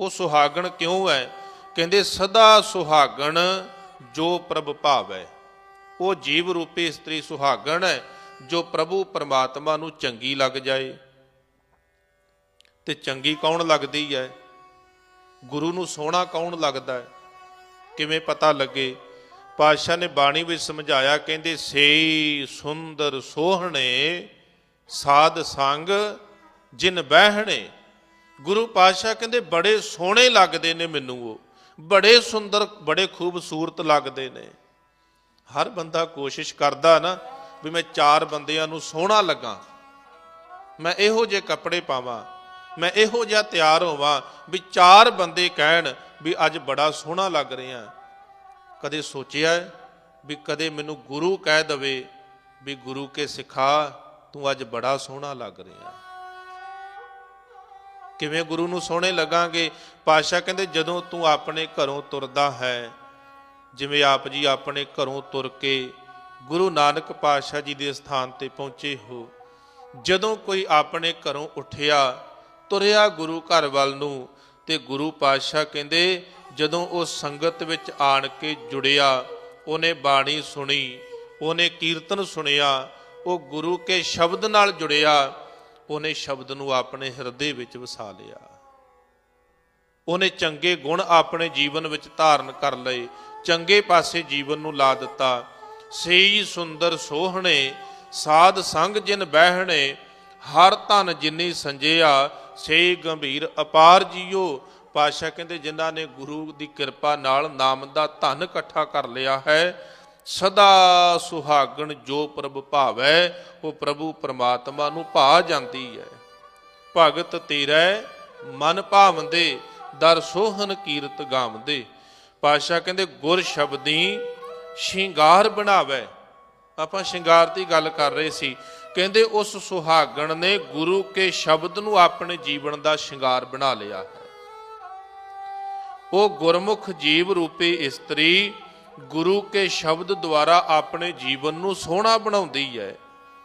ਉਹ ਸੁਹਾਗਣ ਕਿਉਂ ਹੈ? ਕਹਿੰਦੇ, ਸਦਾ ਸੁਹਾਗਣ ਜੋ ਪ੍ਰਭ ਭਾਵੈ। ਉਹ ਜੀਵ ਰੂਪੀ ਇਸਤਰੀ ਸੁਹਾਗਣ ਹੈ, ਜੋ ਪ੍ਰਭੂ ਪਰਮਾਤਮਾ ਨੂੰ ਚੰਗੀ ਲੱਗ ਜਾਏ। ਤੇ ਚੰਗੀ ਕੌਣ ਲੱਗਦੀ ਹੈ? ਗੁਰੂ ਨੂੰ ਸੋਹਣਾ ਕੌਣ ਲੱਗਦਾ ਹੈ? ਕਿਵੇਂ ਪਤਾ ਲੱਗੇ? ਪਾਤਸ਼ਾਹ ਨੇ ਬਾਣੀ ਵਿੱਚ ਸਮਝਾਇਆ, ਕਹਿੰਦੇ ਸੇ ਸੁੰਦਰ ਸੋਹਣੇ ਸਾਧ ਸੰਗ ਜਿਨ ਬਹਿਣੇ ਗੁਰੂ ਪਾਤਸ਼ਾਹ ਕਹਿੰਦੇ, ਬੜੇ ਸੋਹਣੇ ਲੱਗਦੇ ਨੇ ਮੈਨੂੰ ਉਹ। ਬੜੇ ਸੁੰਦਰ, ਬੜੇ ਖੂਬਸੂਰਤ ਲੱਗਦੇ ਨੇ। ਹਰ ਬੰਦਾ ਕੋਸ਼ਿਸ਼ ਕਰਦਾ ਨਾ ਵੀ ਮੈਂ ਚਾਰ ਬੰਦਿਆਂ ਨੂੰ ਸੋਹਣਾ ਲੱਗਾ। ਮੈਂ ਇਹੋ ਜਿਹੇ ਕੱਪੜੇ ਪਾਵਾਂ, ਮੈਂ ਇਹੋ ਜਿਹਾ ਤਿਆਰ ਹੋਵਾਂ ਵੀ ਚਾਰ ਬੰਦੇ ਕਹਿਣ ਵੀ ਅੱਜ ਬੜਾ ਸੋਹਣਾ ਲੱਗ ਰਿਹਾ। ਕਦੇ ਸੋਚਿਆ ਵੀ ਕਦੇ ਮੈਨੂੰ ਗੁਰੂ ਕਹਿ ਦਵੇ ਵੀ, ਗੁਰੂ ਕੇ ਸਿਖਾ, ਤੂੰ ਅੱਜ ਬੜਾ ਸੋਹਣਾ ਲੱਗ ਰਿਹਾ। ਕਿਵੇਂ ਗੁਰੂ ਨੂੰ ਸੋਹਣੇ ਲੱਗਾਂਗੇ? ਪਾਸ਼ਾ ਕਹਿੰਦੇ, ਜਦੋਂ ਤੂੰ ਆਪਣੇ ਘਰੋਂ ਤੁਰਦਾ ਹੈ, ਜਿਵੇਂ ਆਪ ਜੀ ਆਪਣੇ ਘਰੋਂ ਤੁਰ ਕੇ ਗੁਰੂ ਨਾਨਕ ਪਾਤਸ਼ਾਹ ਜੀ ਦੇ ਸਥਾਨ ਤੇ ਪਹੁੰਚੇ ਹੋ, ਜਦੋਂ ਕੋਈ ਆਪਣੇ ਘਰੋਂ ਉੱਠਿਆ, ਤੁਰਿਆ ਗੁਰੂ ਘਰ ਵੱਲ ਨੂੰ ਤੇ ਗੁਰੂ ਪਾਤਸ਼ਾਹ ਕਹਿੰਦੇ, ਜਦੋਂ ਉਹ ਸੰਗਤ ਵਿੱਚ ਆਣ ਕੇ ਜੁੜਿਆ, ਉਹਨੇ ਬਾਣੀ ਸੁਣੀ, ਉਹਨੇ ਕੀਰਤਨ ਸੁਣਿਆ, ਉਹ ਗੁਰੂ ਕੇ ਸ਼ਬਦ ਨਾਲ ਜੁੜਿਆ ਉਹਨੇ ਸ਼ਬਦ ਨੂੰ ਆਪਣੇ ਹਿਰਦੇ ਵਿੱਚ ਵਸਾ ਲਿਆ। ਉਹਨੇ ਚੰਗੇ ਗੁਣ ਆਪਣੇ ਜੀਵਨ ਵਿੱਚ ਧਾਰਨ ਕਰ ਲਏ, ਚੰਗੇ ਪਾਸੇ ਜੀਵਨ ਨੂੰ ਲਾ ਦਿੱਤਾ। ਸੇਈ ਸੁੰਦਰ ਸੋਹਣੇ, ਸਾਧ ਸੰਗ ਜਿਨ ਬਹਿਣੇ, ਹਰ ਧਨ ਜਿਨੀ ਸੰਜਿਆ ਸੇ ਗੰਭੀਰ ਅਪਾਰ ਜੀਓ। ਪਾਸ਼ਾ ਕਹਿੰਦੇ, ਜਿਨ੍ਹਾਂ ਨੇ ਗੁਰੂ ਦੀ ਕਿਰਪਾ ਨਾਲ ਨਾਮ ਦਾ ਧਨ ਇਕੱਠਾ ਕਰ ਲਿਆ ਹੈ ਸਦਾ ਸੁਹਾਗਣ ਜੋ ਪ੍ਰਭ ਭਾਵੈ, ਉਹ ਪ੍ਰਭੂ ਪਰਮਾਤਮਾ ਨੂੰ ਭਾ ਜਾਂਦੀ ਹੈ। ਭਗਤ ਤੇਰਾ, ਮਨ ਭਾਵੰਦੇ, ਦਰ ਸੋਹਨ ਕੀਰਤ ਗਾਵੰਦੇ। ਪਾਸ਼ਾ ਕਹਿੰਦੇ, ਗੁਰ ਸ਼ਬਦੀ ਸ਼ਿੰਗਾਰ ਬਣਾਵੇ। ਆਪਾਂ ਸ਼ਿੰਗਾਰ ਦੀ ਗੱਲ ਕਰ ਰਹੇ ਸੀ। ਕਹਿੰਦੇ, ਉਸ ਸੁਹਾਗਣ ਨੇ ਗੁਰੂ ਕੇ ਸ਼ਬਦ ਨੂੰ ਆਪਣੇ ਜੀਵਨ ਦਾ ਸ਼ਿੰਗਾਰ ਬਣਾ ਲਿਆ ਹੈ। ਉਹ ਗੁਰਮੁਖ ਜੀਵ ਰੂਪੀ ਇਸਤਰੀ ਗੁਰੂ ਕੇ ਸ਼ਬਦ ਦੁਆਰਾ ਆਪਣੇ ਜੀਵਨ ਨੂੰ ਸੋਹਣਾ ਬਣਾਉਂਦੀ ਹੈ।